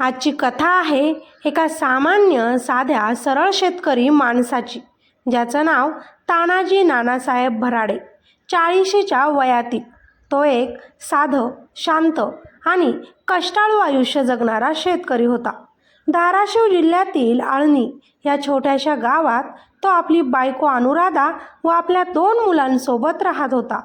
आजची कथा आहे एका सामान्य साध्या सरळ शेतकरी माणसाची ज्याचं नाव तानाजी नानासाहेब भराडे चाळीशीच्या वयातील. तो एक साधं शांत आणि कष्टाळू आयुष्य जगणारा शेतकरी होता. धाराशिव जिल्ह्यातील आळणी या छोट्याशा गावात तो आपली बायको अनुराधा व आपल्या दोन मुलांसोबत राहत होता.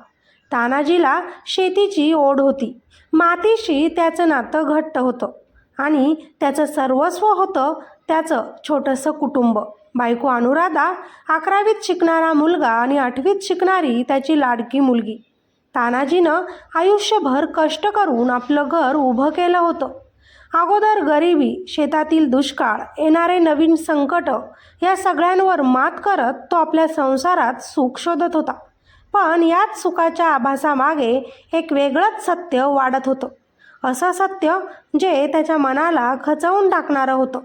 तानाजीला शेतीची ओढ होती. मातीशी त्याचं नातं घट्ट होतं. आणि त्याचं सर्वस्व होतं त्याचं छोटंसं कुटुंब. बायको अनुराधा अकरावीत शिकणारा मुलगा आणि आठवीत शिकणारी त्याची लाडकी मुलगी. तानाजीनं आयुष्यभर कष्ट करून आपलं घर उभं केलं होतं. अगोदर गरिबी शेतातील दुष्काळ येणारे नवीन संकट या सगळ्यांवर मात करत तो आपल्या संसारात सुख शोधत होता. पण याच सुखाच्या आभासामागे एक वेगळंच सत्य वाढत होतं. असं सत्य जे त्याच्या मनाला खचवून टाकणारं होतं.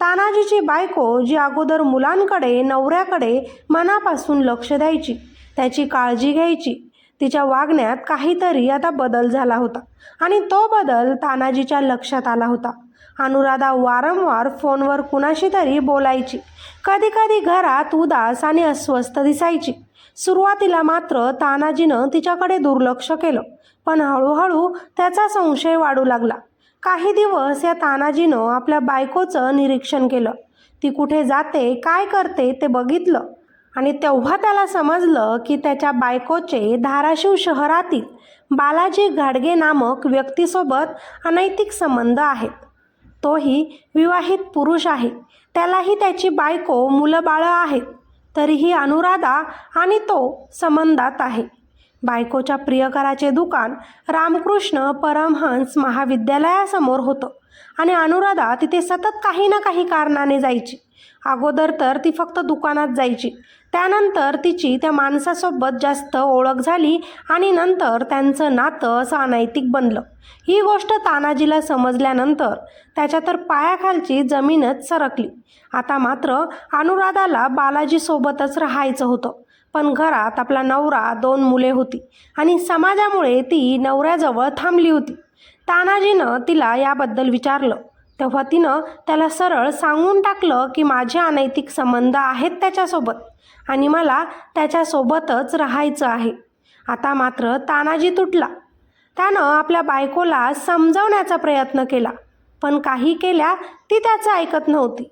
तानाजीची बायको जी अगोदर मुलांकडे नवऱ्याकडे मनापासून लक्ष द्यायची त्याची काळजी घ्यायची तिच्या वागण्यात काहीतरी आता बदल झाला होता आणि तो बदल तानाजीच्या लक्षात आला होता. अनुराधा वारंवार फोनवर कुणाशी तरी बोलायची. कधी कधी घरात उदास आणि अस्वस्थ दिसायची. सुरुवातीला मात्र तानाजीनं तिच्याकडे दुर्लक्ष केलं पण हळूहळू त्याचा संशय वाढू लागला. काही दिवस या तानाजीनं आपल्या बायकोचं निरीक्षण केलं. ती कुठे जाते काय करते ते बघितलं आणि तेव्हा त्याला समजलं की त्याच्या बायकोचे धाराशिव शहरातील बालाजी घाडगे नामक व्यक्तीसोबत अनैतिक संबंध आहेत. तोही विवाहित पुरुष आहे. त्यालाही त्याची बायको मुलं बाळं आहेत तरीही अनुराधा आणि तो संबंधात आहे. बायकोच्या प्रियकराचे दुकान रामकृष्ण परमहंस महाविद्यालयासमोर होतं आणि अनुराधा तिथे सतत काही ना काही कारणाने जायची. अगोदर तर ती फक्त दुकानात जायची. त्यानंतर तिची त्या माणसासोबत जास्त ओळख झाली आणि नंतर त्यांचं नातं असं अनैतिक बनलं. ही गोष्ट तानाजीला समजल्यानंतर त्याच्या तर पायाखालची जमीनच सरकली. आता मात्र अनुराधाला बालाजीसोबतच राहायचं होतं. पण घरात आपला नवरा दोन मुले होती आणि समाजामुळे ती नवऱ्याजवळ थांबली होती. तानाजीनं तिला याबद्दल विचारलं. तेव्हा तिनं त्याला सरळ सांगून टाकलं की माझे अनैतिक संबंध आहेत त्याच्यासोबत आणि मला त्याच्यासोबतच राहायचं आहे. आता मात्र तानाजी तुटला. त्यानं आपल्या बायकोला समजावण्याचा प्रयत्न केला पण काही केल्या ती त्याचं ऐकत नव्हती.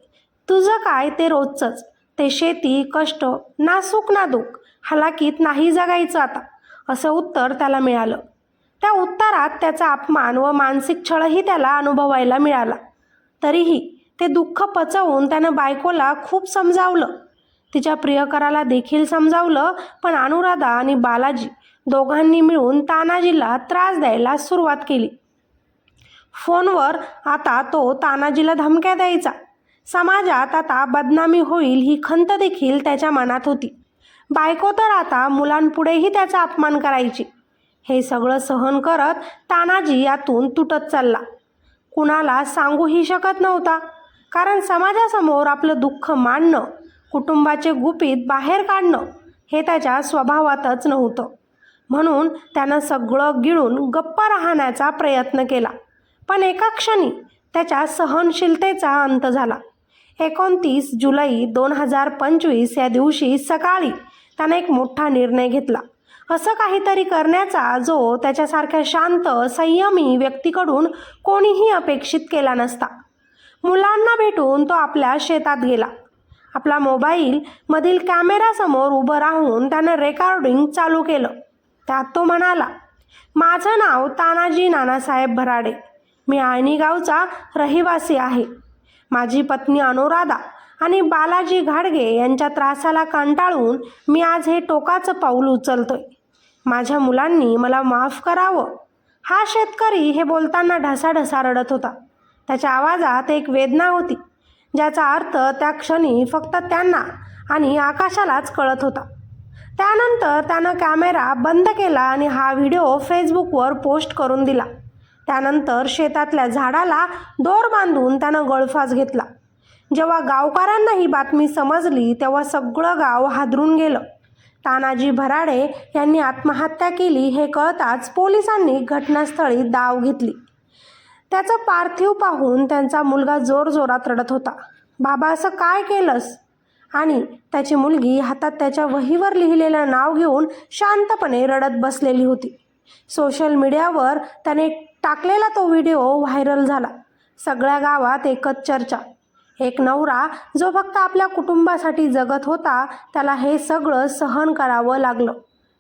तुझं काय ते रोजचंच. ते शेती कष्ट ना सुख ना दुःख हलाकीत नाही जगायचं आता. असं उत्तर त्याला मिळालं. त्या उत्तरात त्याचा अपमान व मानसिक छळही त्याला अनुभवायला मिळाला. तरीही ते दुःख पचवून त्यानं बायकोला खूप समजावलं. तिच्या प्रियकराला देखील समजावलं पण अनुराधा आणि बालाजी दोघांनी मिळून तानाजीला त्रास द्यायला सुरुवात केली. फोनवर आता तो तानाजीला धमक्या द्यायचा. समाजात आता बदनामी होईल ही खंत देखील त्याच्या मनात होती. बायको तर आता मुलांपुढेही त्याचा अपमान करायची. हे सगळं सहन करत तानाजी यातून तुटत चालला. कुणाला सांगूही शकत नव्हता. कारण समाजासमोर आपलं दुःख मांडणं कुटुंबाचे गुपित बाहेर काढणं हे त्याच्या स्वभावातच नव्हतं. म्हणून त्यानं सगळं गिळून गप्प राहण्याचा प्रयत्न केला. पण एका क्षणी त्याच्या सहनशीलतेचा अंत झाला. एकोणतीस जुलै दोन हजार पंचवीस या दिवशी सकाळी त्यानं एक मोठा निर्णय घेतला. असं काहीतरी करण्याचा जो त्याच्यासारख्या शांत संयमी व्यक्तीकडून कोणीही अपेक्षित केला नसता. मुलांना भेटून तो आपल्या शेतात गेला. आपला मोबाईलमधील कॅमेरासमोर उभं राहून त्यानं रेकॉर्डिंग चालू केलं. त्यात तो म्हणाला माझं नाव तानाजी नानासाहेब भराडे. मी आळणी गावचा रहिवासी आहे. माझी पत्नी अनुराधा आणि बालाजी घाडगे यांच्या त्रासाला कंटाळून मी आज हे टोकाचं पाऊल उचलतोय. माझ्या मुलांनी मला माफ करावं. हा शेतकरी हे बोलताना ढसाढसा रडत होता. त्याच्या आवाजात एक वेदना होती ज्याचा अर्थ त्या क्षणी फक्त त्यांना आणि आकाशालाच कळत होता. त्यानंतर त्यानं कॅमेरा बंद केला आणि हा व्हिडिओ फेसबुकवर पोस्ट करून दिला. त्यानंतर शेतातल्या झाडाला दोर बांधून त्यानं गळफास घेतला. जेव्हा गावकऱ्यांना ही बातमी समजली तेव्हा सगळं गाव हादरून गेलं. तानाजी भराडे यांनी आत्महत्या केली हे कळताच पोलिसांनी घटनास्थळी दाव घेतली. त्याचं पार्थिव पाहून त्यांचा मुलगा जोरजोरात रडत होता. बाबा असं काय केलंस? आणि त्याची मुलगी हातात त्याच्या वहीवर लिहिलेलं नाव घेऊन शांतपणे रडत बसलेली होती. सोशल मीडियावर त्याने टाकलेला तो व्हिडिओ व्हायरल झाला. सगळ्या गावात एकच चर्चा. एक नवरा जो फक्त आपल्या कुटुंबासाठी जगत होता त्याला हे सगळं सहन करावं लागलं.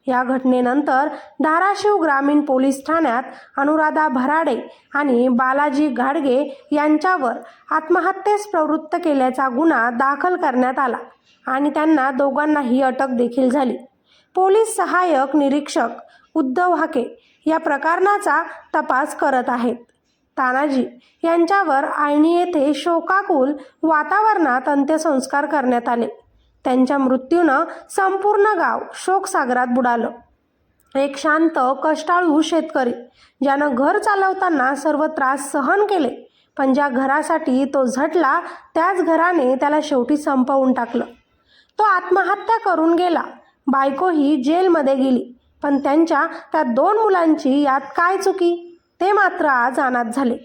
या घटनेनंतर धाराशिव ग्रामीण पोलीस ठाण्यात अनुराधा भराडे आणि बालाजी घाडगे यांच्यावर आत्महत्येस प्रवृत्त केल्याचा गुन्हा दाखल करण्यात आला आणि त्यांना दोघांनाही अटक देखील झाली. पोलीस सहाय्यक निरीक्षक उद्धव हाके या प्रकरणाचा तपास करत आहेत. तानाजी यांच्यावर आळणी येथे शोकाकुल वातावरणात अंत्यसंस्कार करण्यात आले. त्यांच्या मृत्यूनं संपूर्ण गाव शोकसागरात बुडालं. एक शांत कष्टाळू शेतकरी ज्यानं घर चालवताना सर्व त्रास सहन केले पण ज्या घरासाठी तो झटला त्याच घराने त्याला शेवटी संपवून टाकलं. तो आत्महत्या करून गेला. बायकोही जेलमध्ये गेली. पण त्यांच्या त्या दोन मुलांची यात काय चुकी? ते मात्र आज अनाथ झाले.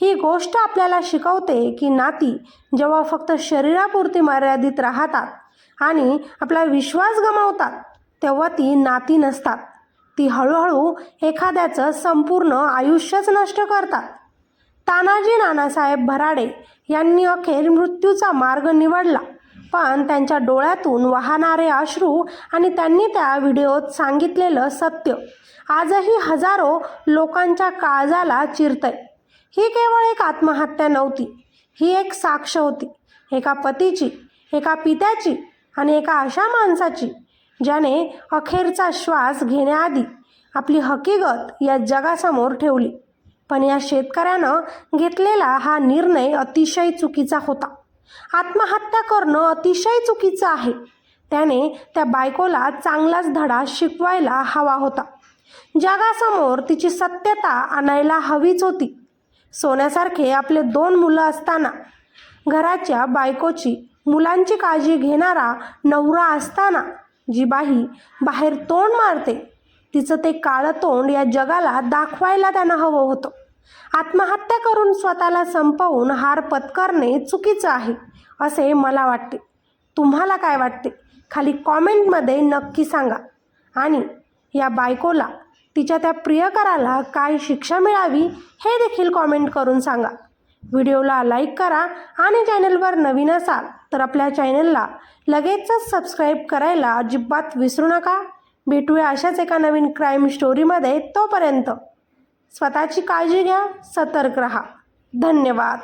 ही गोष्ट आपल्याला शिकवते की नाती जेव्हा फक्त शरीरापुरती मर्यादित राहतात आणि आपला विश्वास गमावतात तेव्हा ती नाती नसतात. ती हळूहळू एखाद्याचं संपूर्ण आयुष्यच नष्ट करतात. तानाजी नानासाहेब भराडे यांनी अखेर मृत्यूचा मार्ग निवडला पण त्यांच्या डोळ्यातून वाहणारे अश्रू आणि त्यांनी त्या व्हिडिओत सांगितलेलं सत्य आजही हजारो लोकांच्या काळजाला चिरतय. ही केवळ एक आत्महत्या नव्हती ही एक साक्ष होती. एका पतीची एका पित्याची आणि एका अशा माणसाची ज्याने अखेरचा श्वास घेण्याआधी आपली हकीकत या जगासमोर ठेवली. पण या शेतकऱ्यानं घेतलेला हा निर्णय अतिशय चुकीचा होता. आत्महत्या करणं अतिशय चुकीचं आहे. त्याने त्या बायकोला चांगलाच धडा शिकवायला हवा होता. जगासमोर तिची सत्यता आणायला हवीच होती. सोन्यासारखे आपले दोन मुलं असताना घराच्या बायकोची मुलांची काळजी घेणारा नवरा असताना जी बाई बाहेर तोंड मारते तिचं ते काळं तोंड या जगाला दाखवायला त्यांना हवं होतं. आत्महत्या करून स्वतःला संपवून हार पत्करणे चुकीचं आहे असे मला वाटते. तुम्हाला काय वाटते? खाली कॉमेंटमध्ये नक्की सांगा. आणि या बायकोला तिच्या त्या प्रियकराला काय शिक्षा मिळावी हे देखील कॉमेंट करून सांगा. व्हिडिओला लाईक करा आणि चॅनलवर नवीन असाल तर आपल्या चॅनलला लगेचच सबस्क्राईब करायला अजिबात विसरू नका. भेटूया अशाच एका नवीन क्राईम स्टोरीमध्ये तोपर्यंत स्वतःची काळजी घ्या सतर्क रहा. धन्यवाद.